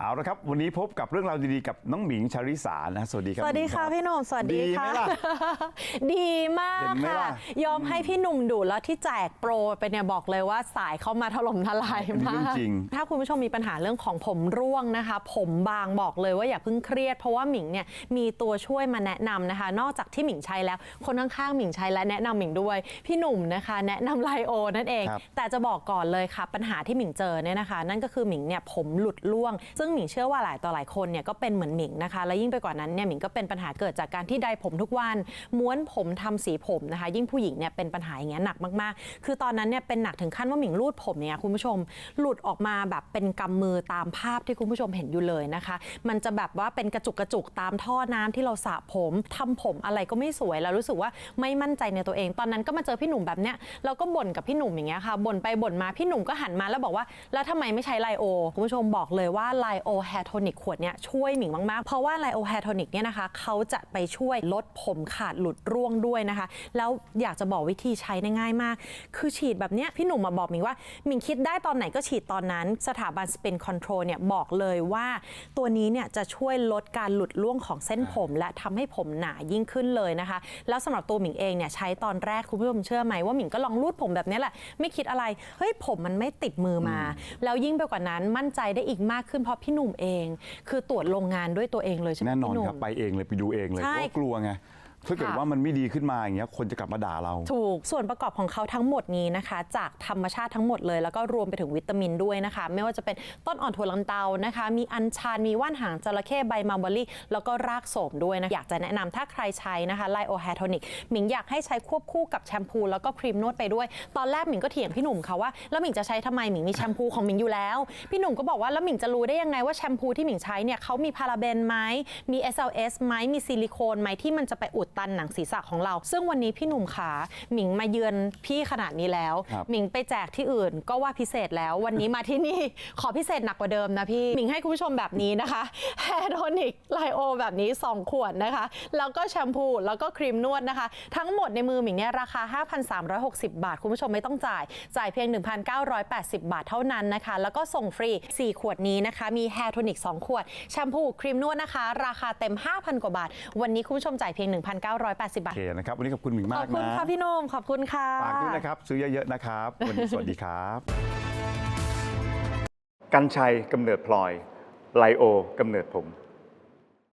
เอาละครับ วันนี้พบกับเรื่องราวดีๆกับน้องหมิงชาริสานะสวัสดีครับสวัสดีค่ะหมิงรับพี่หนุ่มสวัสดีดีไหมค่ะล่ะ ดีมากเห็นไหมค่ะล่ะ ยอมให้พี่หนุ่มดูแล้วที่แจกโปรไปเนี่ยบอกเลยว่าสายเข้ามาถล่มทลายอันนี้มาเรื่องกจริงถ้าคุณผู้ชมมีปัญหาเรื่องของผมร่วงนะคะ ผมบางบอกเลยว่าอย่าเพิ่งเครียด เพราะว่าหมิงเนี่ยมีตัวช่วยมาแนะนำนะคะ นอกจากที่หมิงใช้แล้ว คนข้างๆหมิงใช้และแนะนำหมิงด้วย พี่หนุ่มนะคะ แนะนำไลโอนั่นเองครับแต่จะบอกก่อนเลยค่ะปัญหาที่หมิงเจอเนี่ยนะคะ นั่นก็คือหมิงเนี่ยผมหลุดร่วงซึ่งหมิงเชื่อว่าหลายต่อหลายคนเนี่ยก็เป็นเหมือนหมิงนะคะและยิ่งไปกว่านั้นเนี่ยหมิงก็เป็นปัญหาเกิดจากการที่ใดผมทุกวัน ม้วนผมทำสีผมนะคะ ยิ่งผู้หญิงเนี่ยเป็นปัญหาอย่างเงี้ยหนักมากๆ คือตอนนั้นเนี่ยเป็นหนักถึงขั้นว่าหมิงรูดผมเนี่ยคุณผู้ชมหลุดออกมาแบบเป็นกำมือตามภาพที่คุณผู้ชมเห็นอยู่เลยนะคะ มันจะแบบว่าเป็นกระจุกกระจุกตามท่อน้ำที่เราสระผมทำผมอะไรก็ไม่สวยแล้วรู้สึกว่าไม่มั่นใจในตัวเอง ตอนนั้นก็มาเจอพี่หนุ่มแบบเนี้ยเราก็บ่นกับพี่หนุ่มอย่างเงี้ยค่ะบ่นไปบ่นมาพี่หนุ่มก็หันมาแล้วบอกว่า แล้วทำไมไม่ใช้ไลโอคุณผู้ชมบอกเลยว่าไลโอแฮโทนิกขวดเนี้ยช่วยหมิงมาก ๆ เพราะว่าไลโอแฮโทนิกเนี่ยนะคะเขาจะไปช่วยลดผมขาดหลุดร่วงด้วยนะคะ แล้วอยากจะบอกวิธีใช้ได้ง่ายมาก คือฉีดแบบเนี้ยพี่หนุ่มมาบอกหมิงว่าหมิงคิดได้ตอนไหนก็ฉีดตอนนั้น สถาบันสเปนคอนโทรลเนี่ยบอกเลยว่า ตัวนี้เนี่ยจะช่วยลดการหลุดร่วงของเส้นผม และทำให้ผมหนายิ่งขึ้นเลยนะคะ แล้วสำหรับตัวหมิงเองเนี่ยใช้ตอนแรกคุณผู้ชมเชื่อไหมว่าหมิงก็ลองรูดผมแบบนี้แหละไม่คิดอะไรเฮ้ยผมมันไม่ติดมือมา แล้วยิ่งไปกว่านั้นมั่นใจได้อีกมากขึ้นเพราะพี่หนุ่มเอง คือตรวจโรงงานด้วยตัวเองเลยใช่ไหมแน่นอนพี่หนุ่ครับมไปเองเลยไปดูเองเลยใช่เพราะกลัวไง ถ้าเกิดค่ะว่ามันไม่ดีขึ้นมาอย่างเงี้ยคนจะกลับมาด่าเรา ถูกส่วนประกอบของเขาทั้งหมดนี้นะคะ จากธรรมชาติทั้งหมดเลยแล้วก็รวมไปถึงวิตามินด้วยนะคะ ไม่ว่าจะเป็นต้นอ่อนถั่วลันเตานะคะ มีอัญชันมีว่านหางจระเข้ใบมาร์เบอรี่แล้วก็รากโสมด้วยนะอยากจะแนะนำถ้าใครใช้นะคะไลโอแฮร์โทนิกหมิงอยากให้ใช้ควบคู่กับแชมพูแล้วก็ครีมนวดไปด้วย ตอนแรกหมิงก็เถียงพี่หนุ่มค่ะว่าแล้วหมิงจะใช้ทำไมหมิงมีแชมพูของหมิงอยู่แล้ว พี่หนุ่มก็บอกว่าแล้วหมิงจะรู้ได้ยังไงว่าแชมพูที่หมิงใช้เนี่ยเขามีพาราเบนไหมมี SLS ไหมมีซิลิโคนไหมที่มันจะไปอุดตันหนังศีรษะของเรา ซึ่งวันนี้พี่หนุ่มขาหมิงมาเยือนพี่ขนาดนี้แล้ว ครับ หมิงไปแจกที่อื่นก็ว่าพิเศษแล้ว วันนี้มาที่นี่ ขอพิเศษหนักกว่าเดิมนะพี่ หมิงให้คุณผู้ชมแบบนี้นะคะแฮร์โทนิกไลโอแบบนี้ 2 ขวดนะคะ แล้วก็แชมพูแล้วก็ครีมนวดนะคะ ทั้งหมดในมือหมิงเนี่ยราคา 5,360 บาท คุณผู้ชมไม่ต้องจ่าย จ่ายเพียง 1,980 บาทเท่านั้นนะคะ แล้วก็ส่งฟรี 4 ขวดนี้นะคะ มีแฮร์โทนิก2ขวด แชมพูครีมนวดนะคะ ราคาเต็ม 5,000 กว่าบาท วันนี้คุณผู้ชมจ่ายเพียง1,980 บาโอทเคนะครับ วันนี้ขอบคุณหมิงขมาอบกคุณนะค่ะพี่หนุ่มขอบคุณค่ะ ฝากด้วยนะครับ ซื้อเยอะๆนะครับ วันนี้สวัสดีครับ กัญชัยกำเนิดพลอย ไลโอกำเนิดผม